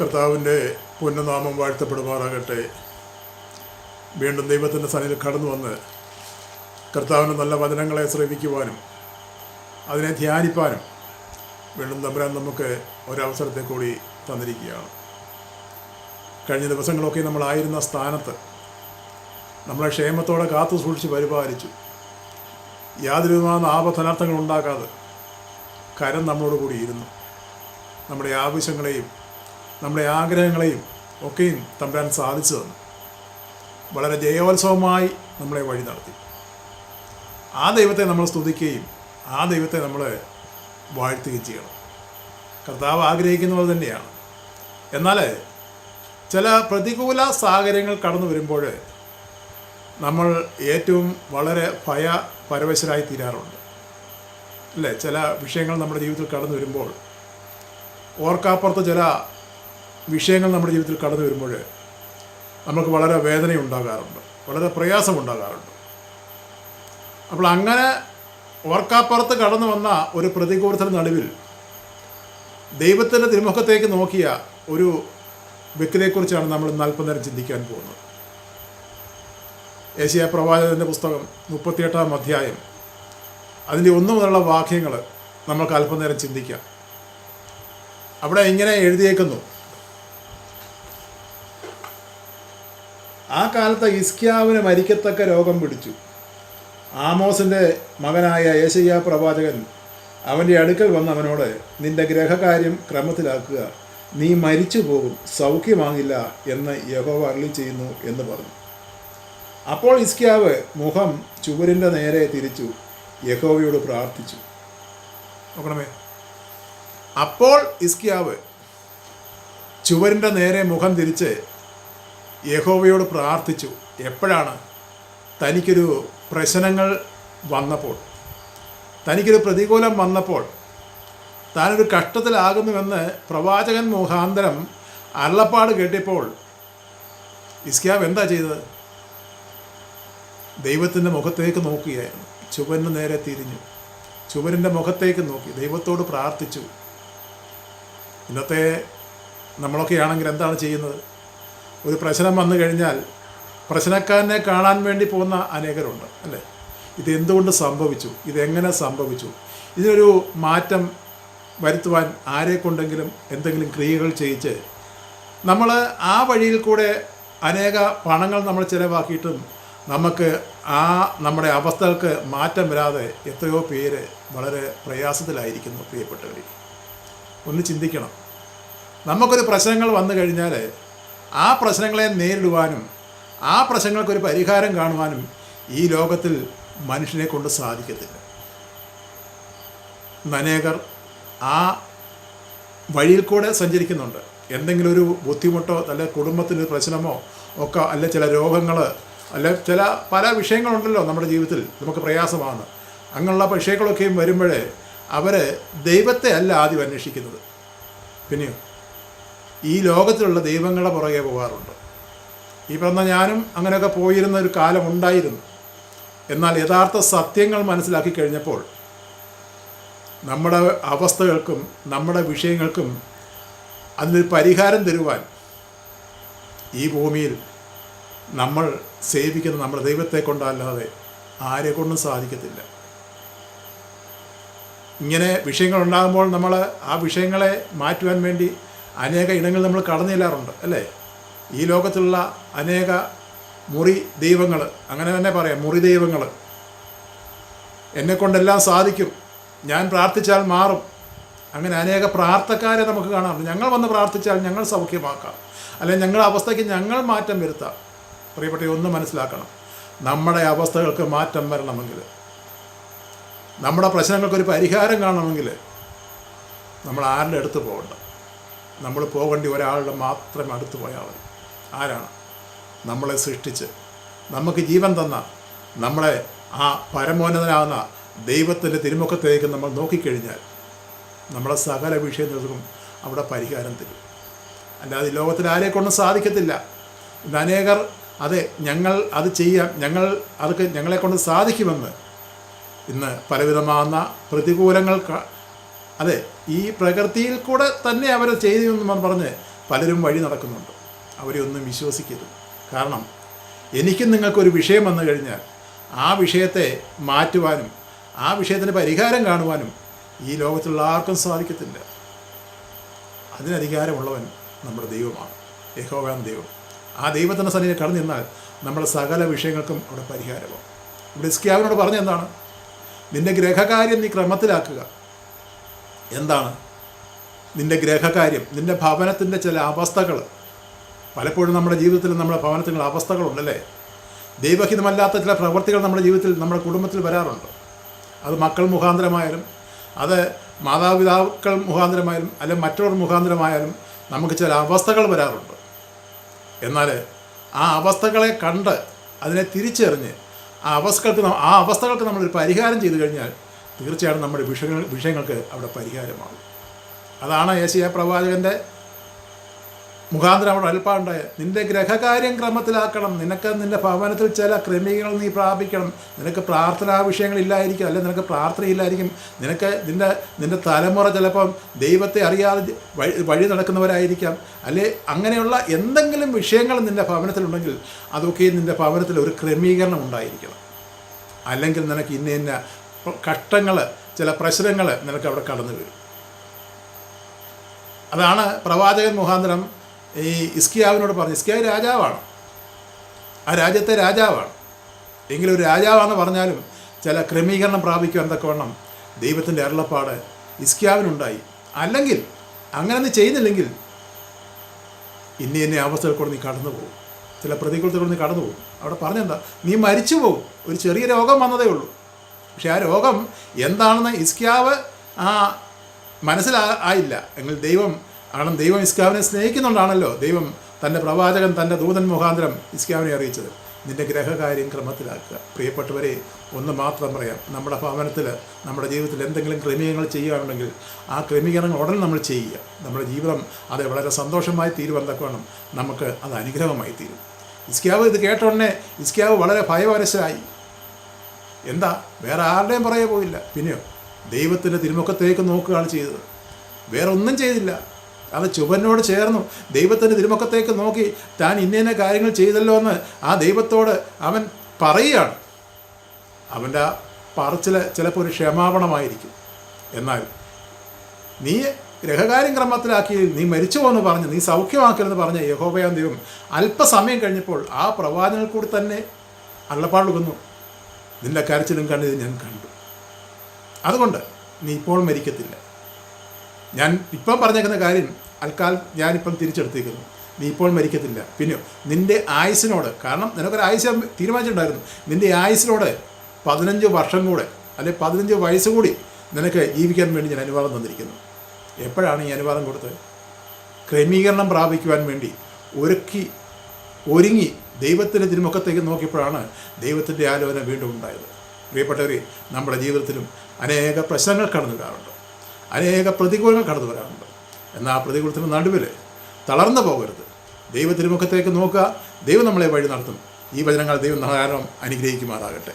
കർത്താവിന്റെ പുണ്യനാമം വാഴ്ത്തപ്പെടുമാറാകട്ടെ. വീണ്ടും ദൈവത്തിന്റെ സനിൽ കടന്നു വന്ന് കർത്താവിന്റെ നല്ല വചനങ്ങളെ ശ്രമിക്കുവാനും അതിനെ ധ്യാനിപ്പാനും വീണ്ടും തമ്പുരാൻ നമുക്ക് ഒരവസരത്തെ കൂടി തന്നിരിക്കുകയാണ്. കഴിഞ്ഞ ദിവസങ്ങളൊക്കെ നമ്മളായിരുന്ന സ്ഥാനത്ത് നമ്മളെ ക്ഷേമത്തോടെ കാത്തു സൂക്ഷിച്ച് പരിപാലിച്ചു. യാതൊരു വിധമാണ് ആപധനാർത്ഥങ്ങൾ ഉണ്ടാക്കാതെ കരം നമ്മളോട് കൂടി ഇരുന്നു. നമ്മുടെ ആവശ്യങ്ങളെയും നമ്മുടെ ആഗ്രഹങ്ങളെയും ഒക്കെയും തമ്പുരാൻ സാധിച്ചു തന്നു. വളരെ ജയോത്സവമായി നമ്മളെ വഴി നടത്തി. ആ ദൈവത്തെ നമ്മൾ സ്തുതിക്കുകയും ആ ദൈവത്തെ നമ്മൾ വാഴ്ത്തുകയും ചെയ്യണം. കർത്താവ് ആഗ്രഹിക്കുന്നത് തന്നെയാണ്. എന്നാൽ ചില പ്രതികൂല സാഹചര്യങ്ങൾ കടന്നു വരുമ്പോൾ നമ്മൾ ഏറ്റവും വളരെ ഭയ പരവശരായി തീരാറുണ്ട്. അല്ലേ? ചില വിഷയങ്ങൾ നമ്മുടെ ജീവിതത്തിൽ കടന്നു വരുമ്പോൾ ഓർക്കാപ്പുറത്ത് ചില വിഷയങ്ങൾ നമ്മുടെ ജീവിതത്തിൽ കടന്നു വരുമ്പോൾ നമുക്ക് വളരെ വേദനയുണ്ടാകാറുണ്ട്. വളരെ പ്രയാസമുണ്ടാകാറുണ്ട്. അപ്പോൾ അങ്ങനെ ഓർക്കാപ്പുറത്ത് കടന്നു വന്ന ഒരു പ്രതികൂലത്തിന് നടുവിൽ ദൈവത്തിന്റെ തിരുമുഖത്തേക്ക് നോക്കിയ ഒരു വ്യക്തിയെക്കുറിച്ചാണ് നമ്മൾ അല്പനേരം ചിന്തിക്കാൻ പോകുന്നത്. ഏഷ്യ പ്രവാചകന്റെ പുസ്തകം മുപ്പത്തിയെട്ടാം അധ്യായം അതിന്റെ ഒന്നു മുതലുള്ള വാക്യങ്ങൾ നമുക്ക് അല്പനേരം ചിന്തിക്കാം. അവിടെ ഇങ്ങനെ എഴുതിയേക്കുന്നു. ആ കാലത്ത് ഇസ്ക്യാവിന് മരിക്കത്തക്ക രോഗം പിടിച്ചു. ആമോസിന്റെ മകനായ യേശയ്യ പ്രവാചകൻ അവന്റെ അടുക്കൽ വന്ന് അവനോട് നിന്റെ ഗ്രഹകാര്യം ക്രമത്തിലാക്കുക. നീ മരിച്ചു പോകും. സൗഖ്യമാകില്ല എന്ന് യഹോവ അരളി ചെയ്യുന്നു എന്ന് പറഞ്ഞു. അപ്പോൾ ഇസ്ക്യാവ് മുഖം ചുവരിന്റെ നേരെ തിരിച്ചു യഹോവയോട് പ്രാർത്ഥിച്ചു. നോക്കണമേ. അപ്പോൾ ഇസ്ക്യാവ് ചുവരിന്റെ നേരെ മുഖം തിരിച്ച് യഹോവയോട് പ്രാർത്ഥിച്ചു. എപ്പോഴാണ്? തനിക്കൊരു പ്രശ്നങ്ങൾ വന്നപ്പോൾ. തനിക്കൊരു പ്രതികൂലം വന്നപ്പോൾ. താനൊരു കഷ്ടത്തിലാകുന്നുവെന്ന് പ്രവാചകൻ മുഖാന്തരം അള്ളപ്പാട് കേട്ടിപ്പോൾ ഇസ്ക്യാവ് എന്താ ചെയ്തത്? ദൈവത്തിന്റെ മുഖത്തേക്ക് നോക്കുകയായിരുന്നു ചുവന് നേരെ തിരിഞ്ഞു. ചുവരിന്റെ മുഖത്തേക്ക് നോക്കി. ദൈവത്തോട് പ്രാർത്ഥിച്ചു. ഇന്നത്തെ നമ്മളൊക്കെയാണെങ്കിൽ എന്താണ് ചെയ്യുന്നത്? ഒരു പ്രശ്നം വന്നു കഴിഞ്ഞാൽ പ്രശ്നക്കാരനെ കാണാൻ വേണ്ടി പോകുന്ന അനേകരുണ്ട് അല്ലേ? ഇതെന്തുകൊണ്ട് സംഭവിച്ചു? ഇതെങ്ങനെ സംഭവിച്ചു? ഇതിനൊരു മാറ്റം വരുത്തുവാൻ ആരെക്കൊണ്ടെങ്കിലും എന്തെങ്കിലും ക്രിയകൾ ചെയ്യിച്ച് നമ്മൾ ആ വഴിയിൽ കൂടെ അനേക പണങ്ങൾ നമ്മൾ ചിലവാക്കിയിട്ടും നമുക്ക് ആ നമ്മുടെ അവസ്ഥകൾക്ക് മാറ്റം വരാതെ എത്രയോ പേര് വളരെ പ്രയാസത്തിലായിരിക്കുന്നു പ്രിയപ്പെട്ടവർ ഒന്ന് ചിന്തിക്കണം. നമുക്കൊരു പ്രശ്നങ്ങൾ വന്നു കഴിഞ്ഞാൽ ആ പ്രശ്നങ്ങളെ നേരിടുവാനും ആ പ്രശ്നങ്ങൾക്കൊരു പരിഹാരം കാണുവാനും ഈ ലോകത്തിൽ മനുഷ്യനെ കൊണ്ട് സാധിക്കത്തില്ല. നനേകർ ആ വഴിയിൽ കൂടെ സഞ്ചരിക്കുന്നുണ്ട്. എന്തെങ്കിലും ഒരു ബുദ്ധിമുട്ടോ അല്ലെ കുടുംബത്തിന് പ്രശ്നമോ ഒക്കെ അല്ലെ ചില രോഗങ്ങൾ അല്ലെ ചില പല വിഷയങ്ങളുണ്ടല്ലോ നമ്മുടെ ജീവിതത്തിൽ നമുക്ക് പ്രയാസമാണ്. അങ്ങനെയുള്ള വിഷയങ്ങളൊക്കെയും വരുമ്പോഴേ അവർ ദൈവത്തെ അല്ല ആദ്യം അന്വേഷിക്കുന്നത്. പിന്നെയോ? ഈ ലോകത്തിലുള്ള ദൈവങ്ങളെ പുറകെ പോകാറുണ്ട്. ഈ പറഞ്ഞ ഞാനും അങ്ങനെയൊക്കെ പോയിരുന്ന ഒരു കാലം ഉണ്ടായിരുന്നു. എന്നാൽ യഥാർത്ഥ സത്യങ്ങൾ മനസ്സിലാക്കി കഴിഞ്ഞപ്പോൾ നമ്മുടെ അവസ്ഥകൾക്കും നമ്മുടെ വിഷയങ്ങൾക്കും അതിനൊരു പരിഹാരം തരുവാൻ ഈ ഭൂമിയിൽ നമ്മൾ സേവിക്കുന്ന നമ്മുടെ ദൈവത്തെ കൊണ്ടല്ലാതെ ആരെ കൊണ്ടും സാധിക്കത്തില്ല. ഇങ്ങനെ വിഷയങ്ങൾ ഉണ്ടാകുമ്പോൾ നമ്മൾ ആ വിഷയങ്ങളെ മാറ്റുവാൻ വേണ്ടി അനേക ഇടങ്ങൾ നമ്മൾ കടന്നു ചെല്ലാറുണ്ട് അല്ലേ? ഈ ലോകത്തുള്ള അനേക മുറി ദൈവങ്ങൾ അങ്ങനെ തന്നെ പറയാം മുറി ദൈവങ്ങൾ. എന്നെക്കൊണ്ടെല്ലാം സാധിക്കും. ഞാൻ പ്രാർത്ഥിച്ചാൽ മാറും. അങ്ങനെ അനേക പ്രാർത്ഥക്കാരെ നമുക്ക് കാണാറുണ്ട്. ഞങ്ങൾ വന്ന് പ്രാർത്ഥിച്ചാൽ ഞങ്ങൾ സൗഖ്യമാക്കാം. അല്ലെങ്കിൽ ഞങ്ങളുടെ അവസ്ഥയ്ക്ക് ഞങ്ങൾ മാറ്റം വരുത്താം. പ്രിയപ്പെട്ട ഒന്ന് മനസ്സിലാക്കണം. നമ്മുടെ അവസ്ഥകൾക്ക് മാറ്റം വരണമെങ്കിൽ നമ്മുടെ പ്രശ്നങ്ങൾക്കൊരു പരിഹാരം കാണണമെങ്കിൽ നമ്മൾ ആരുടെ അടുത്ത് പോകണ്ട? നമ്മൾ പോകേണ്ടി ഒരാളുടെ മാത്രം അടുത്ത് പോയാൽ മതി. ആരാണ്? നമ്മളെ സൃഷ്ടിച്ച്. നമുക്ക് ജീവൻ തന്ന നമ്മളെ ആ പരമോന്നതനാകുന്ന ദൈവത്തിന്റെ തിരുമുഖത്തേക്ക് നമ്മൾ നോക്കിക്കഴിഞ്ഞാൽ നമ്മളെ സകല വിഷയങ്ങൾക്കും അവിടെ പരിഹാരം തരും. അല്ലാതെ ഈ ലോകത്തിൽ ആരെക്കൊണ്ടും സാധിക്കത്തില്ല. ഇന്ന് അനേകർ അതെ ഞങ്ങൾ അത് ചെയ്യാം ഞങ്ങൾ അതൊക്കെ ഞങ്ങളെക്കൊണ്ട് സാധിക്കുമെന്ന് ഇന്ന് പലവിധമാകുന്ന പ്രതികൂലങ്ങൾ അതെ ഈ പ്രകൃതിയിൽ കൂടെ തന്നെ അവർ ചെയ്തു എന്ന് പറഞ്ഞ് പലരും വഴി നടക്കുന്നുണ്ട്. അവരെ ഒന്നും വിശ്വസിക്കരുത്. കാരണം എനിക്കും നിങ്ങൾക്കൊരു വിഷയം വന്നു കഴിഞ്ഞാൽ ആ വിഷയത്തെ മാറ്റുവാനും ആ വിഷയത്തിന് പരിഹാരം കാണുവാനും ഈ ലോകത്തുള്ള ആർക്കും സാധിക്കത്തില്ല. അതിനധികാരമുള്ളവൻ നമ്മുടെ ദൈവമാണ്. യഹോവാൻ ദൈവം. ആ ദൈവത്തിന്റെ സന്നിധി കടന്നു നിന്നാൽ നമ്മുടെ സകല വിഷയങ്ങൾക്കും അവിടെ പരിഹാരമാവും. ഇവിടെ സ്കിയാവിനോട് പറഞ്ഞെന്താണ് നിന്റെ ഗ്രഹകാര്യം നീ ക്രമത്തിലാക്കുക. എന്താണ്? നിന്റെ ഗ്രഹകാര്യം നിന്റെ ഭവനത്തിന്റെ ചില അവസ്ഥകൾ. പലപ്പോഴും നമ്മുടെ ജീവിതത്തിൽ നമ്മുടെ ഭവനത്തിലുള്ള അവസ്ഥകളുണ്ടല്ലേ? ദൈവഹിതമല്ലാത്ത ചില പ്രവൃത്തികൾ നമ്മുടെ ജീവിതത്തിൽ നമ്മുടെ കുടുംബത്തിൽ വരാറുണ്ട്. അത് മക്കൾ മുഖാന്തരമായാലും അത് മാതാപിതാക്കൾ മുഖാന്തരമായാലും അല്ലെങ്കിൽ മറ്റുള്ളവർ മുഖാന്തരമായാലും നമുക്ക് ചില അവസ്ഥകൾ വരാറുണ്ട്. എന്നാൽ ആ അവസ്ഥകളെ കണ്ട് അതിനെ തിരിച്ചറിഞ്ഞ് ആ അവസ്ഥകൾക്ക് ആ അവസ്ഥകൾക്ക് നമ്മളൊരു പരിഹാരം ചെയ്തു കഴിഞ്ഞാൽ തീർച്ചയായും നമ്മുടെ വിഷയങ്ങൾ വിഷയങ്ങൾക്ക് അവിടെ പരിഹാരമാകും. അതാണ് ഏഷ്യ പ്രവാചകന്റെ മുഖാന്തരം അവിടെ അല്പമുണ്ടായ നിന്റെ ഗ്രഹകാര്യം ക്രമത്തിലാക്കണം. നിനക്ക് നിന്റെ ഭവനത്തിൽ ചില ക്രമീകരണം നീ പ്രാപിക്കണം. നിനക്ക് പ്രാർത്ഥനാ വിഷയങ്ങളില്ലായിരിക്കും അല്ലെങ്കിൽ നിനക്ക് പ്രാർത്ഥനയില്ലായിരിക്കും നിനക്ക് നിന്റെ നിന്റെ തലമുറ ചിലപ്പം ദൈവത്തെ അറിയാതെ വഴി വഴി നടക്കുന്നവരായിരിക്കാം. അല്ലെ അങ്ങനെയുള്ള എന്തെങ്കിലും വിഷയങ്ങൾ നിന്റെ ഭവനത്തിലുണ്ടെങ്കിൽ അതൊക്കെ നിന്റെ ഭവനത്തിൽ ഒരു ക്രമീകരണം ഉണ്ടായിരിക്കണം. അല്ലെങ്കിൽ നിനക്ക് ഇന്ന ഇന്ന കഷ്ടങ്ങൾ ചില പ്രശ്നങ്ങൾ നിനക്ക് അവിടെ കടന്നു വരും. അതാണ് പ്രവാചകൻ മുഖാന്തരം ഈ ഇസ്കിയാവിനോട് പറഞ്ഞു ഇസ്കിയാവ് രാജാവാണ്. ആ രാജ്യത്തെ രാജാവാണ്. എങ്കിലും ഒരു രാജാവാണെന്ന് പറഞ്ഞാലും ചില ക്രമീകരണം പ്രാപിക്കുവാൻ തക്കവണ്ണം ദൈവത്തിന്റെ അരുളപ്പാട് ഇസ്കിയാവിനുണ്ടായി അല്ലെങ്കിൽ അങ്ങനെ ഒന്ന് ചെയ്യുന്നില്ലെങ്കിൽ ഇന്ന അവസ്ഥയിൽ കൂടെ നീ കടന്നു പോകും. ചില പ്രതികൂലത്തിൽ കൂടെ നീ കടന്നു പോകും. അവിടെ പറഞ്ഞെന്താ? നീ മരിച്ചു പോകും. ഒരു ചെറിയ രോഗം വന്നതേ ഉള്ളൂ. പക്ഷെ ആ രോഗം എന്താണെന്ന് ഇസ്ക്യാവ് ആ മനസ്സിലാ ആയില്ല. എങ്കിൽ ദൈവം കാരണം ദൈവം ഇസ്കാവിനെ സ്നേഹിക്കുന്നുണ്ടാണല്ലോ ദൈവം തന്റെ പ്രവാചകൻ തന്റെ ദൂതൻ മുഖാന്തരം ഇസ്കാവിനെ അറിയിച്ചത്. നിന്റെ ഗ്രഹകാര്യം ക്രമത്തിലാക്കുക. പ്രിയപ്പെട്ടവരെ ഒന്ന് മാത്രം പറയാം. നമ്മുടെ ഭവനത്തിൽ നമ്മുടെ ജീവിതത്തിൽ എന്തെങ്കിലും ക്രമീകരണങ്ങൾ ചെയ്യുകയാണെങ്കിൽ ആ ക്രമീകരണങ്ങൾ ഉടൻ നമ്മൾ ചെയ്യുക. നമ്മുടെ ജീവിതം അത് വളരെ സന്തോഷമായി തീരുവാൻ തക്കവണ്ണം നമുക്ക് അത് അനുഗ്രഹമായി തീരും. ഇസ്ക്യാവ് ഇത് കേട്ട ഉടനെ ഇസ്കാവ് വളരെ ഭയവരശരായി എന്താ? വേറെ ആരുടെയും പറയെ പോയില്ല. പിന്നെയോ? ദൈവത്തിന്റെ തിരുമുഖത്തേക്ക് നോക്കുകയാണ് ചെയ്തത്. വേറെ ഒന്നും ചെയ്തില്ല. അത് ചുവനോട് ചേർന്നു. ദൈവത്തിന്റെ തിരുമുഖത്തേക്ക് നോക്കി താൻ ഇന്ന കാര്യങ്ങൾ ചെയ്തല്ലോ എന്ന് ആ ദൈവത്തോട് അവൻ പറയുകയാണ്. അവന്റെ ആ പറച്ചിൽ ചിലപ്പോൾ ഒരു ക്ഷമാപണമായിരിക്കും. എന്നാൽ നീ ഗ്രഹകാര്യം ക്രമത്തിലാക്കി നീ മരിച്ചു പോകുന്നു പറഞ്ഞ് നീ സൗഖ്യമാക്കരുതെന്ന് പറഞ്ഞ യഹോബയാൻ ദൈവം അല്പസമയം കഴിഞ്ഞപ്പോൾ ആ പ്രവാചകനിൽ കൂടി തന്നെ അള്ളപ്പാടുകുന്നു നിന്റെ കരച്ചിലും കണ്ടത് ഞാൻ കണ്ടു. അതുകൊണ്ട് നീ ഇപ്പോൾ മരിക്കത്തില്ല. ഞാൻ ഇപ്പം പറഞ്ഞേക്കുന്ന കാര്യം അൽക്കാൽ ഞാനിപ്പം തിരിച്ചെടുത്തേക്കുന്നു. നീ ഇപ്പോൾ മരിക്കത്തില്ല. പിന്നെ നിന്റെ ആയുസിനോട് കാരണം നിനക്കൊരു ആയുസ് തീരുമാനിച്ചിട്ടുണ്ടായിരുന്നു. നിന്റെ ആയുസിനോട് പതിനഞ്ച് വർഷം കൂടെ അല്ലെ പതിനഞ്ച് വയസ്സ് കൂടി നിനക്ക് ജീവിക്കാൻ വേണ്ടി ഞാൻ അനുവാദം തന്നിരിക്കുന്നു. എപ്പോഴാണ് ഈ അനുവാദം കൊടുത്തത്? ക്രമീകരണം പ്രാപിക്കുവാൻ വേണ്ടി ഒരുക്കി ഒരുങ്ങി ദൈവത്തിന്റെ തിരുമുഖത്തേക്ക് നോക്കിയപ്പോഴാണ് ദൈവത്തിന്റെ ആലോചന വീണ്ടും ഉണ്ടായത്. പ്രിയപ്പെട്ടവരെ നമ്മുടെ ജീവിതത്തിലും അനേക പ്രശ്നങ്ങൾ കടന്നു വരാറുണ്ട്. അനേക പ്രതികൂലങ്ങൾ കടന്നു വരാറുണ്ട്. എന്നാൽ ആ പ്രതികൂലത്തിന് നടുവിൽ തളർന്നു പോകരുത്. ദൈവ തിരുമുഖത്തേക്ക് നോക്കുക. ദൈവം നമ്മളെ വഴി നടത്തും. ഈ വചനങ്ങൾ ദൈവം ധാരാളം അനുഗ്രഹിക്കുമാറാകട്ടെ.